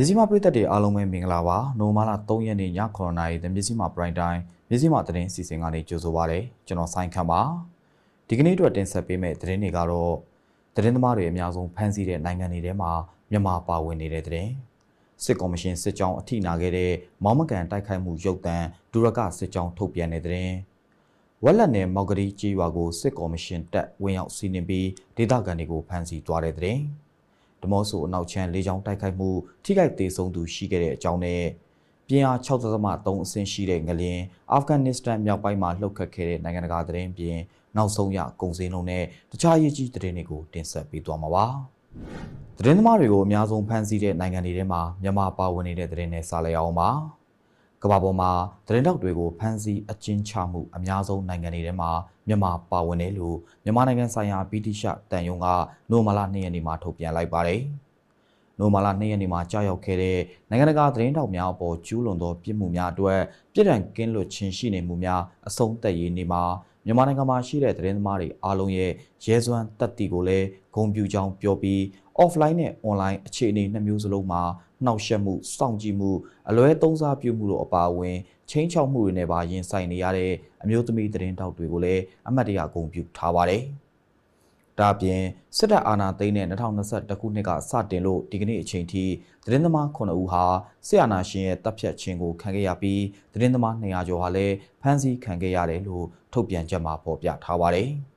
မြစည်းမပရိသတ်တွေအားလုံးပဲမင်္ဂလာပါနိုမာလာ3ရက်နေ့ည9:00နာရီတမြစည်းမ prime time မြစည်းမသတင်းစီစဉ်ကနေကြိုဆိုပါရစေကျွန်တော်ဆိုင်ခန့်ပါဒီကနေ့အတွက်တင်ဆက်ပေးမယ့်သတင်းတွေကတော့သတင်းသမားတွေအများဆုံးဖမ်းဆီးတဲ့နိုင်ငံတွေထဲမှာမြန်မာပါဝင်နေတဲ့သတင်းစစ်ကော်မရှင်စစ်ကြောင်းအထိနာခဲ့တဲ့မောင်မကန်တိုက်ခိုက်မှုရုပ်သံဒူရကစစ်ကြောင်းထုတ်ပြန်တဲ့သတင်းဝက်လက်နယ်မောက်ကလေးကြီးရွာကိုစစ်ကော်မရှင်တပ်ဝင်ရောက်စီးနင်းပြီးဒေသခံတွေကိုဖမ်းဆီးသွားတဲ့သတင်း ဓမောဆိုအနောက်ချမ်းလေးချောင်းတိုက်ခိုက်မှုထိခိုက်ဒေဆုံးသူရှိခဲ့တဲ့အကြောင်းနဲ့ပြင်းအား6.3အဆင့်ရှိတဲ့ငလျင်အာဖဂန်နစ္စတန်မြောက်ပိုင်းမှာလှုပ်ခတ်ခဲ့တဲ့နိုင်ငံတကာသတင်းပြင်နောက်ဆုံးရကုန်စည်နှုန်းနဲ့တခြားရေးကြီးသတင်းတွေကိုတင်ဆက်ပေးသွားမှာပါ။သတင်းသမားတွေကိုအများဆုံးဖမ်းဆီးတဲ့နိုင်ငံတွေထဲမှာမြန်မာပါဝင်နေတဲ့သတင်းနဲ့ဆက်လက်အောင်ပါ။ ကမ္ဘာပေါ်မှာသတင်းတောက်တွေကိုဖမ်းဆီးအကျဉ်းချမှုအများဆုံးနိုင်ငံတွေထဲမှာမြန်မာပါဝင်တယ်လို့မြန်မာနိုင်ငံဆိုင်ရာဗြိတိရှတန်ယုံကနိုမာလာ2ရက်နေ့မှာထုတ်ပြန်လိုက်ပါတယ်။နိုမာလာ2ရက်နေ့မှာကြာရောက်ခဲ့တဲ့နိုင်ငံတကာသတင်းတောက်များအပေါ်ကျူးလွန်သောပြစ်မှုများအတွက်ပြည်ထန်ကင်းလွတ်ခြင်းရှိနေမှုများအဆုံးသက်ရေးနေ့မှာမြန်မာနိုင်ငံမှာရှိတဲ့သတင်းသမားတွေအားလုံးရဲ့ရဲစွမ်းတက်တီကိုလည်းဂုဏ်ပြုကြောင်းပြောပြီး offline နဲ့ online အခြေအနေနှစ်မျိုးစလုံးမှာ နှောက်ယှက်မှုစောင့်ကြည့်မှုအလွဲသုံးစားပြုမှုတို့အပါအဝင်ချင်းချောက်မှုတွေနဲ့ပါရင်ဆိုင်နေရတဲ့အမျိုးသမီးသတင်းတောက်တွေကိုလည်းအမတ်တရဂုဏ်ပြုထားပါတယ်။ဒါ့အပြင်စစ်တပ်အာဏာသိမ်းတဲ့2021ခုနှစ်ကစတင်လို့ဒီကနေ့အချိန်ထိသတင်းသမား9ဦးဟာစစ်အာဏာရှင်ရဲ့တပ်ဖြတ်ခြင်းကိုခံခဲ့ရပြီးသတင်းသမား200ကျော်ဟာလည်းဖမ်းဆီးခံခဲ့ရတယ်လို့ထုတ်ပြန်ချက်မှာဖော်ပြထားပါတယ်။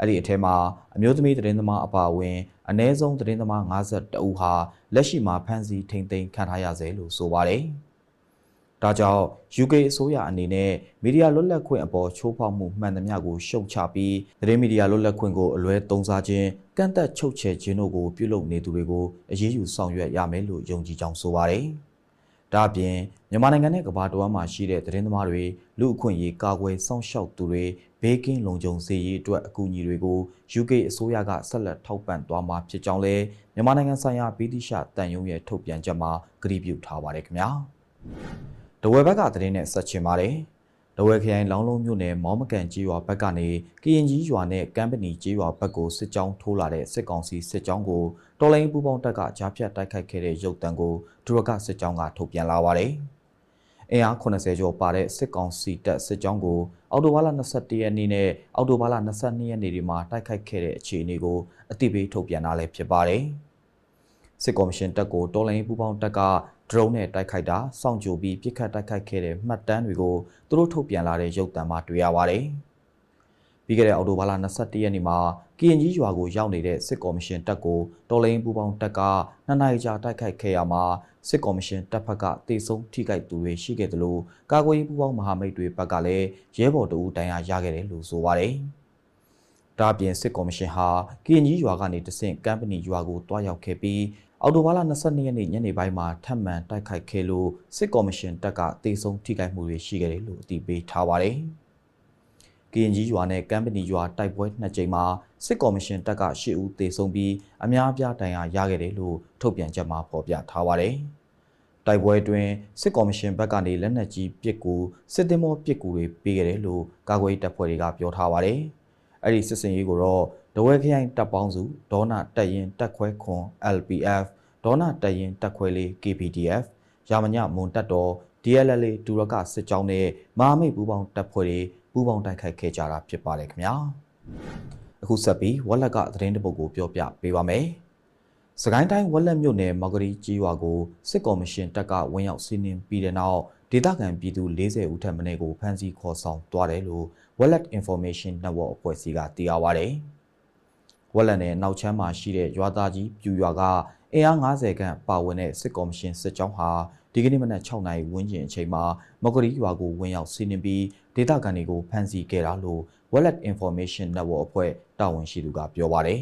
အဲ့ဒီအထက်မှာအမျိုးသမီးသတင်းသမားအပါအဝင်အ ਨੇ ဆုံးသတင်းသမား52ဦးဟာလက်ရှိမှာဖမ်းဆီးထိန်သိမ်းခံထားရဆဲလို့ဆိုပါတယ်။ဒါကြောင့် UK အစိုးရအနေနဲ့မီဒီယာလွတ်လပ်ခွင့်အပေါ်ချိုးဖောက်မှုမှန်သမျှကိုရှုံချပြီးသတင်းမီဒီယာလွတ်လပ်ခွင့်ကိုအလွဲသုံးစားခြင်းကန့်သက်ချုပ်ချယ်ခြင်းတို့ကိုပြုလုပ်နေသူတွေကိုအရေးယူဆောင်ရွက်ရမယ်လို့ယုံကြည်ကြောင်းဆိုပါတယ်။ဒါ့အပြင်မြန်မာနိုင်ငံနဲ့ကမ္ဘာတော်မှာရှိတဲ့သတင်းသမားတွေလူအခွင့်အရေးကာကွယ်စောင့်ရှောက်သူတွေ ဘေးကင်းလုံခြုံစေရေးအတွက်အကူအညီတွေကို UK အစိုးရကဆက်လက်ထောက်ပံ့သွားမှာဖြစ်ကြောင်းလည်းမြန်မာနိုင်ငံဆိုင်ရာဗြိတိရှတန်ယုံရဲ့ထုတ်ပြန်ချက်မှာကြေညာပြုထားပါတယ်ခင်ဗျာ။တဝဲဘက်ကသတင်းနဲ့ဆက်ချင်ပါတယ်။တဝဲခရိုင်လောင်းလုံးမြို့နယ်မောင်းမကန်ကြီးရွာဘက်ကနေကရင်ကြီးရွာနဲ့ကမ်းပနီကြီးရွာဘက်ကိုစစ်ကြောင်းထိုးလာတဲ့စစ်ကောင်စီစစ်ကြောင်းကိုတော်လိုင်းပူပေါင်းတပ်ကကြားဖြတ်တိုက်ခိုက်ခဲ့တဲ့ရုပ်တံကိုဒုရကစစ်ကြောင်းကထုတ်ပြန်လာပါတယ်။ အင်အား80ကျော်ပါတဲ့စစ်ကောင်စီတပ်စစ်ကြောင်းကိုအော်တိုဘာလ21ရက်နေ့နဲ့အော်တိုဘာလ22ရက်နေ့ဒီမှာတိုက်ခိုက်ခဲ့တဲ့အခြေအနေကိုအသိပေးထုတ်ပြန်တာလည်းဖြစ်ပါတယ်။စစ်ကော်မရှင်တပ်ကိုတော်လိုင်းပူပေါင်းတပ်ကဒရုန်းနဲ့တိုက်ခိုက်တာစောင့်ကြိုပြီးပြစ်ခတ်တိုက်ခိုက်ခဲ့တဲ့မှတ်တမ်းတွေကိုသူတို့ထုတ်ပြန်လာတဲ့ရုပ်သံမှာတွေ့ရပါတယ်။ ပြီးခဲ့တဲ့အောက်တိုဘာလ22ရက်နေ့မှာကရင်ကြီးရွာကိုရောက်နေတဲ့စစ်ကော်မရှင်တပ်ကိုတော်လိုင်းပူပေါင်းတပ်ကနှစ်နိုင်ကြာတိုက်ခိုက်ခဲ့ရမှာစစ်ကော်မရှင်တပ်ဖက်ကတေဆုံးထိခိုက်သူတွေရှိခဲ့တယ်လို့ကာကွယ်ရေးပူပေါင်းမဟာမိတ်တွေဘက်ကလည်းရဲဘော်တအူတန်ရာရခဲ့တယ်လို့ဆိုပါတယ်။ဒါပြင်စစ်ကော်မရှင်ဟာကရင်ကြီးရွာကနေတဆင့်ကမ်ပဏီရွာကိုတွားရောက်ခဲ့ပြီးအော်တိုဘာလ22ရက်နေ့ညနေပိုင်းမှာထပ်မံတိုက်ခိုက်ခဲ့လို့စစ်ကော်မရှင်တပ်ကတေဆုံးထိခိုက်မှုတွေရှိခဲ့တယ်လို့အတည်ပြုထားပါတယ်။ ကရင်ကြီးရွာနဲ့ကမ်ပဏီရွာတိုက်ပွဲနှစ်ကြိမ်မှာစစ်ကော်မရှင်တပ်က၈ဦးတေဆုံးပြီးအများအပြားဒဏ်ရာရခဲ့တယ်လို့ထုတ်ပြန်ချက်မှာဖော်ပြထားပါတယ်။တိုက်ပွဲတွင်စစ်ကော်မရှင်ဘက်ကနေလက်နက်ကြီးပစ်ကူစစ်သည်မောပစ်ကူတွေပေးခဲ့တယ်လို့ကာကွယ်တပ်ဖွဲ့တွေကပြောထားပါတယ်။အဲ့ဒီစစ်စင်ရေးကိုတော့ဒဝဲခရိုင်တပ်ပေါင်းစုဒေါနာတက်ရင်တက်ခွဲခွန် LPF ဒေါနာတက်ရင်တက်ခွဲလေး KPDF ရာမညမွန်တက်တော် DLL ဒူရကစစ်ကြောင်းနဲ့မဟာမိတ်ပူးပေါင်းတပ်ဖွဲ့တွေ ပူးပေါင်းတိုက်ခိုက်ခဲ့ကြတာဖြစ်ပါတယ်ခင်ဗျာအခုဆက်ပြီးဝက်လက်ကသတင်းတပုတ်ကိုပြောပြပေးပါမယ်စကိုင်းတိုင်းဝက်လက်မြို့နယ်မော်ဂရီကြီးရွာကိုစစ်ကော်မရှင်တပ်ကဝင်ရောက်စီးနင်းပြီးတဲ့နောက်ဒေသခံပြည်သူ40ဦးထက်မနည်းကိုဖမ်းဆီးခေါ်ဆောင်သွားတယ်လို့ Wallet Information Network အဖွဲ့အစည်းကသိရပါဗျ။ဝက်လက်နယ်နောက်ချမ်းမှာရှိတဲ့ရွာသားကြီးပြူရွာကအင်အား90ခန့်ပါဝင်တဲ့စစ်ကော်မရှင်စစ်ကြောင်းဟာဒီကနေ့မနက်6နာရီဝန်းကျင်အချိန်မှာမကရီရွာကိုဝင်ရောက်စီးနင်းပြီး ဒေသခံတွေကိုဖမ်းဆီးခဲ့တာလို့ Wallet Information Network အဖွဲ့တာဝန်ရှိသူကပြောပါတယ်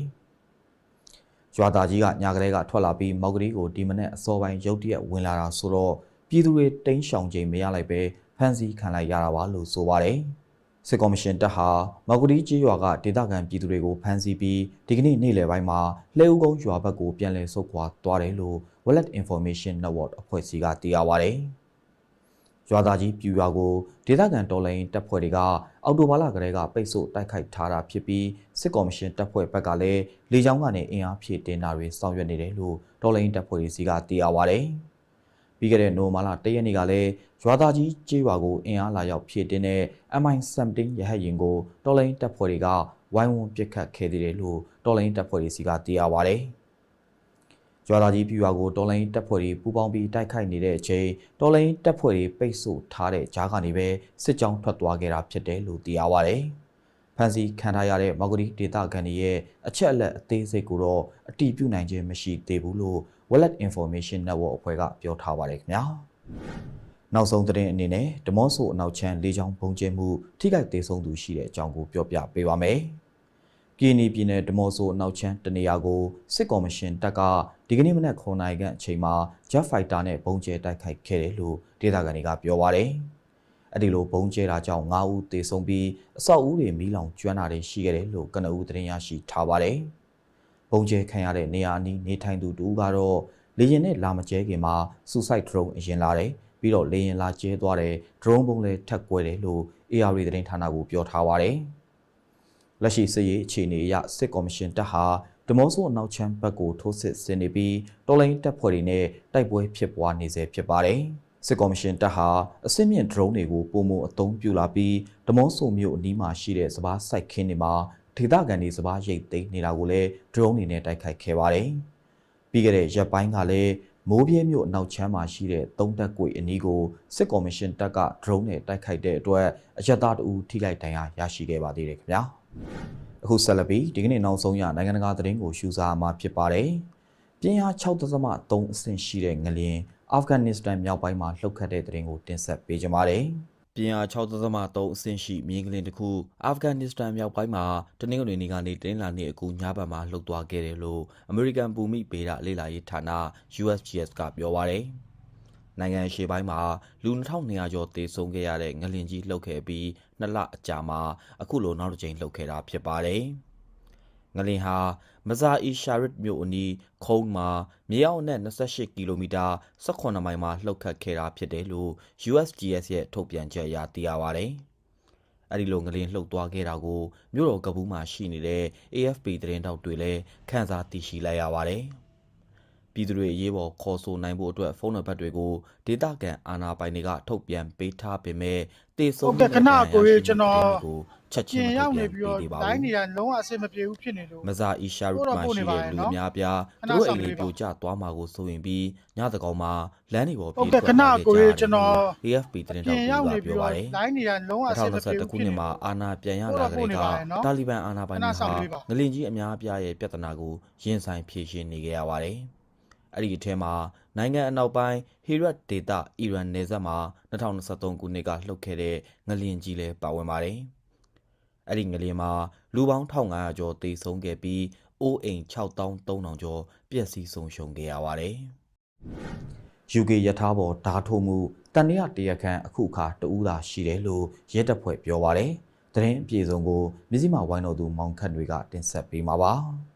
။ရွာသားကြီးကညာကလေးကထွက်လာပြီးမော်ဂရီကိုဒီမနက်အစောပိုင်းရုတ်တရက်ဝင်လာတာဆိုတော့ပြည်သူတွေတိမ်းရှောင်ချိန်မရလိုက်ပဲဖမ်းဆီးခံလိုက်ရတာပါလို့ဆိုပါတယ်။စစ်ကော်မရှင်တပ်ဟာမော်ဂရီကြီးရွာကဒေသခံပြည်သူတွေကိုဖမ်းဆီးပြီးဒီကနေ့နေ့လယ်ပိုင်းမှာလှဲဦးကုန်းရွာဘက်ကိုပြန်လည်ဆုတ်ခွာသွားတယ်လို့ Wallet Information Network အဖွဲ့အစည်းကသိရပါဗျ။ ရွာသားကြီးပြူရွာကိုဒေသခံတော်လှန်ရေးတပ်ဖွဲ့တွေကအော်တိုဘာလကလေးကပိတ်ဆို့တိုက်ခိုက်ထားတာဖြစ်ပြီးစစ်ကော်မရှင်တပ်ဖွဲ့ဘက်ကလည်းလေကြောင်းကနေအင်အားဖြည့်တင်တာတွေဆောင်ရွက်နေတယ်လို့တော်လှန်ရေးတပ်ဖွဲ့တွေစီကသိရပါဗျ။ပြီးခဲ့တဲ့နိုဝင်ဘာလ၁ရက်နေ့ကလည်းရွာသားကြီးကျေးရွာကိုအင်အားလာရောက်ဖြည့်တင်တဲ့ MI-17 ရဟတ်ယာဉ်ကိုတော်လှန်ရေးတပ်ဖွဲ့တွေကဝိုင်းဝန်းပစ်ခတ်ခဲ့သေးတယ်လို့တော်လှန်ရေးတပ်ဖွဲ့တွေစီကသိရပါဗျ။ ရွာသားကြီးပြူရွာကိုတော်လိုင်းတပ်ဖွဲ့တွေပူးပေါင်းပြီးတိုက်ခိုက်နေတဲ့အချိန်တော်လိုင်းတပ်ဖွဲ့တွေပိတ်ဆို့ထားတဲ့ကြားကနေပဲစစ်ကြောင်းထွက်သွားခဲ့တာဖြစ်တယ်လို့သိရပါဗျ။ဖန်စီခံထားရတဲ့မော်ဂရီဒေတာကန်ရဲ့အချက်အလက်အသေးစိတ်ကိုတော့အတိပြုနိုင်ခြင်းမရှိသေးဘူးလို့ Wallet Information Network အဖွဲ့ကပြောထားပါတယ်ခင်ဗျာ။နောက်ဆုံးသတင်းအနေနဲ့ဒမော့ဆိုအနောက်ချမ်းလေးချောင်းပုံကျဲမှုထိခိုက်သေးဆုံးသူရှိတဲ့အကြောင်းကိုပြောပြပေးပါမယ်။ကီနီပြည်နယ်ဒမော့ဆိုအနောက်ချမ်းတနေရာကိုစစ်ကော်မရှင်တပ်က ဒီကနေ့မနက်9နာရီခန့်အချိန်မှာ Jet Fighter နဲ့ပုံကျဲတိုက်ခိုက်ခဲ့တယ်လို့ဒေသခံတွေကပြောပါတယ်။အဲ့ဒီလိုပုံကျဲတာကြောင့်9ဦးသေဆုံးပြီးအဆောက်အဦတွေမီးလောင်ကျွမ်းတာတွေရှိခဲ့တယ်လို့ကနဦးသတင်းရရှိထားပါတယ်။ပုံကျဲခံရတဲ့နေရာအနီးနေထိုင်သူတူကတော့လေရင်နဲ့လာမကျဲခင်မှာ suicide drone အရင်လာတယ်ပြီးတော့လေရင်လာကျဲသွားတယ် drone ပုံလည်းထက်ကွဲတယ်လို့ AR သတင်းဌာနကပြောထားပါတယ်။လက်ရှိစစ်ရေးအခြေအနေအရစစ်ကော်မရှင်တပ်ဟာ ဒမောဆိုအနောက်ချမ်းဘက်ကိုထိုးစစ်ဆင်နေပြီးတော်လိုင်းတပ်ဖွဲ့တွေနဲ့တိုက်ပွဲဖြစ်ပွားနေစေဖြစ်ပါတယ်။စစ်ကော်မရှင်တပ်ဟာအစစ်မြင့် drone တွေကိုပုံမအသုံးပြုလာပြီးဒမောဆိုမြို့အနီးမှာရှိတဲ့စပားစိုက်ခင်းတွေမှာဒေသခံတွေစပားရိတ်သိမ်းနေတာကိုလည်း drone တွေနဲ့တိုက်ခိုက်ခဲ့ပါတယ်။ပြီးခဲ့တဲ့ရက်ပိုင်းကလည်းမိုးပြဲမြို့အနောက်ချမ်းမှာရှိတဲ့သုံးတက်ကွေအနီးကိုစစ်ကော်မရှင်တပ်က drone နဲ့တိုက်ခိုက်တဲ့အတွက်အရက်သားတအူထိခိုက်ဒဏ်ရာရရှိခဲ့ပါသေးတယ်ခင်ဗျာ။ အခုဆက်လက်ပြီးဒီကနေ့နောက်ဆုံးရနိုင်ငံတကာသတင်းကိုရှုစားမှာဖြစ်ပါတယ်။ပြင်းအား6.3အဆင့်ရှိတဲ့ငလျင်အာဖဂန်နစ္စတန်မြောက်ပိုင်းမှာလှုပ်ခတ်တဲ့သတင်းကိုတင်ဆက်ပေးကြပါမယ်။ပြင်းအား6.3အဆင့်ရှိမြင်းကလင်တစ်ခုအာဖဂန်နစ္စတန်မြောက်ပိုင်းမှာတနင်္ဂနွေနေ့ကနေတင်းလာနေအကူညဘက်မှာလှုပ်သွားခဲ့တယ်လို့အမေရိကန်ဘူမိဗေဒလေ့လာရေးဌာန USGS ကပြောပါရယ်။နိုင်ငံရှေ့ပိုင်းမှာလူ2200ကျော်သေဆုံးခဲ့ရတဲ့ငလင်ကြီးလှုပ်ခဲ့ပြီး နှစ်လအကြာမှာအခုလိုနောက်တစ်ကြိမ်လှုပ်ခဲ့တာဖြစ်ပါတယ်။ငလင်ဟာမဇာအီရှာရစ်မြို့အနီးခုံးမှာမြေအောက်နဲ့28ကီလိုမီတာ18မိုင်မှာလှုပ်ခတ်ခဲ့တာဖြစ်တယ်လို့ USGS ရဲ့ထုတ်ပြန်ချက်အရသိရပါတယ်။အဲဒီလိုငလင်လှုပ်သွားခဲ့တာကိုမြို့တော်ကပူးမှာရှိနေတဲ့ AFP သတင်းတောက်တွေလည်းခန်းစားသိရှိလိုက်ရပါတယ်။ ပြည်သူတွေအရေးပေါ်ခေါ်ဆိုနိုင်ဖို့အတွက်ဖုန်းနံပါတ်တွေကိုဒေတာကန်အာနာပိုင်တွေကထုတ်ပြန်ပေးထားပေမဲ့တေဆုံးဟုတ်ကဲ့ခဏကိုကြီးကျွန်တော်ချက်ချကျင်င်မရောက်ထုတ်နေပြန်ပြီးပေးတော့သေးပါတိုင်းဘူးနေတာလုံးဝအဆင်မပြေဘူးဖြစ်နေလို့မဇာအီရှာရုမှာရှိတဲ့လူအများပြားခဏသူတို့စောအိင့်မ်ပေးလေးပါပြိုကျသွားမှာကိုစိုးရင်ပြီးညတကောင်မှာလမ်းတွေပေါ်ဟုတ်ပြေးကဲ့ထွက်ခဏလာကိုခဲ့ကြီးကြကျွန်တော်တယ်လို့ AFP သတင်းကျတောက်င်ကရောက်နေပြောပြီးပါတော့တယ်တိုင်းနေတာလုံးဝအဆင်မပြေဘူး2021ခုဖြစ်နှစ်နေမှာလို့အာဏာပြန်ရဟုတ်လာတော့တဲ့ဟုတ်နေကပါတယ်နော်တာလီဘန်အာဏာပိုင်တွေခဏစောင့်ဟာပေးပါငလင်ကြီးအများအပြားရဲ့ပြဿနာကိုရင်ဆိုင်ဖြေရှင်းနေကြရပါတယ်။ အဲ့ဒီအထဲမှာနိုင်ငံအနောက်ပိုင်းဟီရတ်ဒေတာအီရန်နယ်စပ်မှာ2023ခုနှစ်ကလှုပ်ခဲ့တဲ့ငလင်ကြီးလည်းပါဝင်ပါတယ်။အဲ့ဒီငလင်မှာလူပေါင်း1500ကျော်သေဆုံးခဲ့ပြီးအိုးအိမ်6300ကျော်ပျက်စီးဆုံးရှုံးခဲ့ရပါတယ်။ UK ယထာဘော်ဓာထိုးမှုတန်ရတရခန့်အခုအခါတူးသာရှိတယ်လို့ရဲတပ်ဖွဲ့ပြောပါတယ်။သတင်းအပြည့်စုံကိုမြစည်းမဝိုင်းတော်သူမောင်ခတ်တွေကတင်ဆက်ပေးမှာပါ။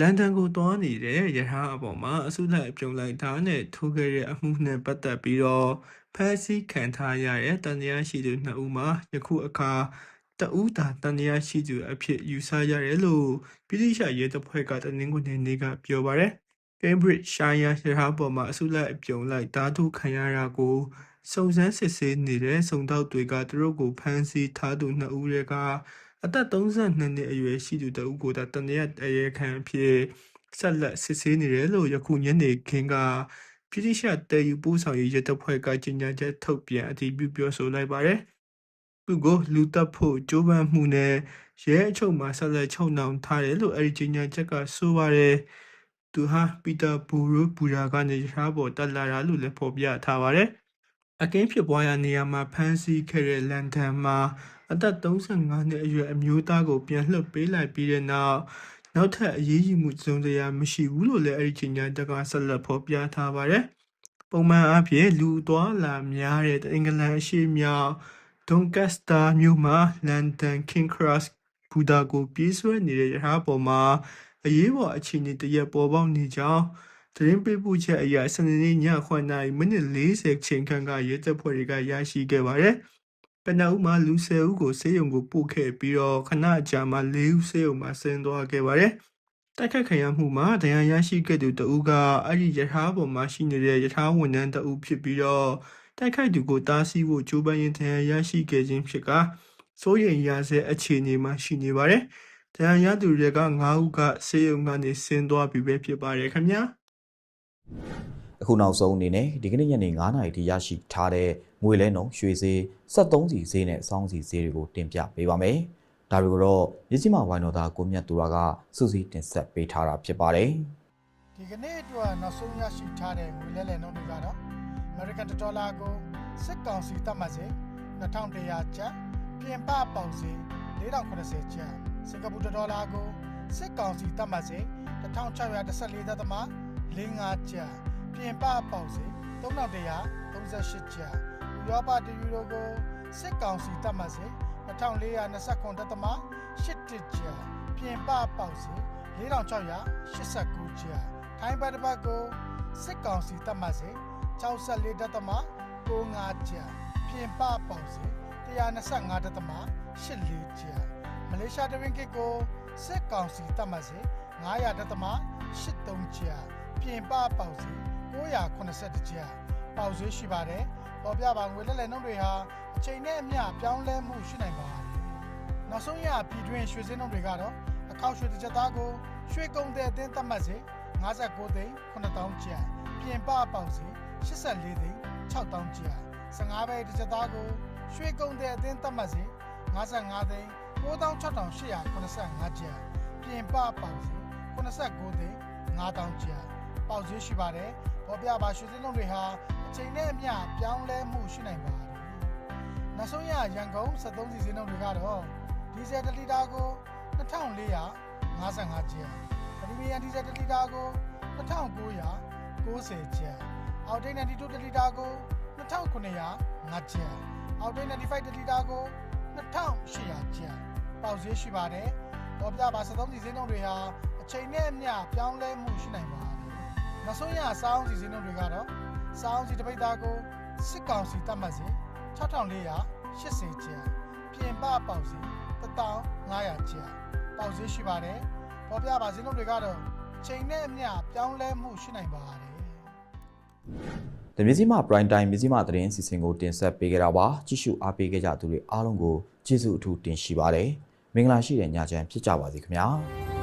လန်ဒန်ကိုသွားနေတဲ့ရထားအပေါ်မှာအစုလိုက်အပြုံလိုက်ဓာတ်နဲ့ထိုးခဲ့တဲ့အမှုနဲ့ပတ်သက်ပြီးတော့ဖမ်းဆီးခံထားရတဲ့တန်တရားရှိသူနှစ်ဦးမှာယခုအခါတဦးသာတန်တရားရှိသူအဖြစ်ယူဆရတယ်လို့ပြည်တိရှရဲတပ်ဖွဲ့ကတနင်္ဂနွေနေ့ကပြောပါရယ် Cambridge Shire ရထားပေါ်မှာအစုလိုက်အပြုံလိုက်ဓာတ်ထုတ်ခံရတာကိုစုံစမ်းစစ်ဆေးနေတဲ့စုံတော့တွေကသူတို့ကိုဖမ်းဆီးထားသူနှစ်ဦးတွေက အသက်32နှစ်အရွယ်ရှိသူတဦးကိုသာတန်တရားအရဲခံအဖြစ်ဆက်လက်စစ်ဆေးနေတယ်လို့ယခုညနေခင်းကပြည်တိရှတဲယူပို့ဆောင်ရေးရတပ်ဖွဲ့ကကြေညာချက်ထုတ်ပြန်အတည်ပြုပြောဆိုလိုက်ပါတယ်။သူကိုလူတက်ဖို့ကြိုးပမ်းမှုနဲ့ရဲအချုပ်မှာဆက်လက်ချုပ်နှောင်ထားတယ်လို့အဲဒီကြေညာချက်ကဆိုပါတယ်။သူဟာပီတာဘူရိုဘူရာကနေရထားပေါ်တက်လာတာလို့လည်းဖော်ပြထားပါတယ်။ အခင်းဖြစ်ပွားရာနေရာမှာဖမ်းဆီးခဲ့တဲ့လန်ဒန်မှာအသက်35နှစ်အရွယ်အမျိုးသားကိုပြန်လွှတ်ပေးလိုက်ပြီးတဲ့နောက်နောက်ထပ်အရေးယူမှုစုံစရာမရှိဘူးလို့လည်းအဲဒီချိန်ညာတက်ကဆက်လက်ဖော်ပြထားပါတယ်။ပုံမှန်အားဖြင့်လူသွားလာများတဲ့အင်္ဂလန်အရှေ့မြောက်ဒွန်ကက်စတာမြို့မှာလန်ဒန် King Cross ဘူတာကိုပြေးဆွဲနေတဲ့ရထားပေါ်မှာအရေးပေါ်အခြေအနေတရက်ပေါ်ပေါက်နေကြောင်း သတင်းပေးပို့ချက်အရစနေနေ့ည9:40မိနစ်40ချိန်ခန့်ကရဲတပ်ဖွဲ့တွေကရရှိခဲ့ပါတယ်။ကနအူးမှာလူ10ဦးကိုဆေးရုံကိုပို့ခဲ့ပြီးတော့ခဏအကြာမှာ4ဦးဆေးရုံမှာဆင်းသွားခဲ့ပါတယ်။တိုက်ခတ်ခံရမှုမှာဒဏ်ရာရရှိခဲ့သူတဦးကအဲ့ဒီရထားပေါ်မှာရှိနေတဲ့ရထားဝန်ထမ်းတဦးဖြစ်ပြီးတော့တိုက်ခိုက်သူကိုတားဆီးဖို့ကြိုးပမ်းရင်းဒဏ်ရာရရှိခဲ့ခြင်းဖြစ်ကစိုးရိမ်ရဆဲအခြေအနေမှာရှိနေပါတယ်။ဒဏ်ရာရသူတွေက9ဦးကဆေးရုံကနေဆင်းသွားပြီပဲဖြစ်ပါတယ်ခင်ဗျာ။ အခုနောက်ဆုံးအနေနဲ့ဒီကနေ့ညနေ9:00နာရီထိရရှိထားတဲ့ငွေလဲနှုန်းရွှေဈေး73စီဈေးနဲ့စောင်းစီဈေးတွေကိုတင်ပြပေးပါမယ်။ဒါတွေကိုတော့မြစ်ကြီးမဝိုင်းတော်သားကိုမြတ်သူရကစုစည်းတင်ဆက်ပေးထားတာဖြစ်ပါတယ်။ဒီကနေ့အတွက်နောက်ဆုံးရရှိထားတဲ့ငွေလဲလှယ်နှုန်းတွေကတော့ American Dollar ကိုစစ်ကောင်စီတတ်မှတ်စေ2100ကျပ်ပြင်ပပေါင်စေ4080ကျပ်စင်ကာပူဒေါ်လာကိုစစ်ကောင်စီတတ်မှတ်စေ 1614.45ကျပ်ပြင်ပပေါင်စေ3138ကျပ်ဥရောပတယူရိုကိုစစ်ကောင်စီတတ်မှတ်စေ2429.81ကျပ်ပြင်ပပေါင်စေ4689ကျပ်ထိုင်းဘတ်တစ်ပတ်ကိုစစ်ကောင်စီတတ်မှတ်စေ64.95ကျပ်ပြင်ပပေါင်စေ125.84ကျပ်မလေးရှားတရင်ကစ်ကိုစစ်ကောင်စီတတ်မှတ်စေ900.83ကျပ် ပြင်ပပေါင်စေ980ကျပ်ပေါင်စေရှိပါတယ်ပေါ်ပြပါငွေလက်လက်နှုန်းတွေဟာအချိန်နဲ့အမျှပြောင်းလဲမှုရှိနိုင်ပါတယ်နောက်ဆုံးရပြည်တွင်းရွှေစင်းနှုန်းတွေကတော့အခောက်ရွှေတစ်ချက်သားကိုရွှေကုံတဲ့အသင်းတတ်မှတ်စေ59သိန်း9000ကျပ်ပြင်ပပေါင်စေ84သိန်း6000ကျပ်15ပဲတစ်ချက်သားကိုရွှေကုံတဲ့အသင်းတတ်မှတ်စေ55သိန်း96,885ကျပ်ပြင်ပပေါင်စေ89သိန်း9000ကျပ် ပေါက်ဈေးရှိပါတယ်ပေါ်ပြပါရွှေစင်းလုံးတွေဟာအချိန်နဲ့အမျှပြောင်းလဲမှုရှိနိုင်ပါတယ်နောက်ဆုံးရရန်ကုန်73စီစင်းလုံးတွေကတော့ဒီဇယ်1လီတာကို2455ကျပ်ပရီမီယံဒီဇယ်1လီတာကို2990ကျပ်အောက်တိတ်92တလီတာကို2905ကျပ်အောက်တိတ်95တလီတာကို2800ကျပ်ပေါက်ဈေးရှိပါတယ်ပေါ်ပြပါ73စီစင်းလုံးတွေဟာအချိန်နဲ့အမျှပြောင်းလဲမှုရှိနိုင်ပါတယ် နောက်ဆုံးရစောင်းစီစင်းလုံးတွေကတော့စောင်းစီတစ်ပိတ်သားကိုစစ်ကောင်စီတတ်မှတ်စေ6480ကျပ်ပြင်ပပေါက်စီ1500ကျပ်ပေါက်ဈေးရှိပါတယ်ပေါ်ပြပါစင်းလုံးတွေကတော့ချိန်နဲ့အမျှပြောင်းလဲမှုရှိနိုင်ပါတယ်။ဒီမြစည်းမ prime time မြစည်းမသတင်းစီစဉ်ကိုတင်ဆက်ပေးကြတာပါ။ကြည့်ရှုအားပေးခဲ့ကြသူတွေအားလုံးကိုကျေးဇူးအထူးတင်ရှိပါတယ်။မင်္ဂလာရှိတဲ့ညချမ်းဖြစ်ကြပါစေခင်ဗျာ။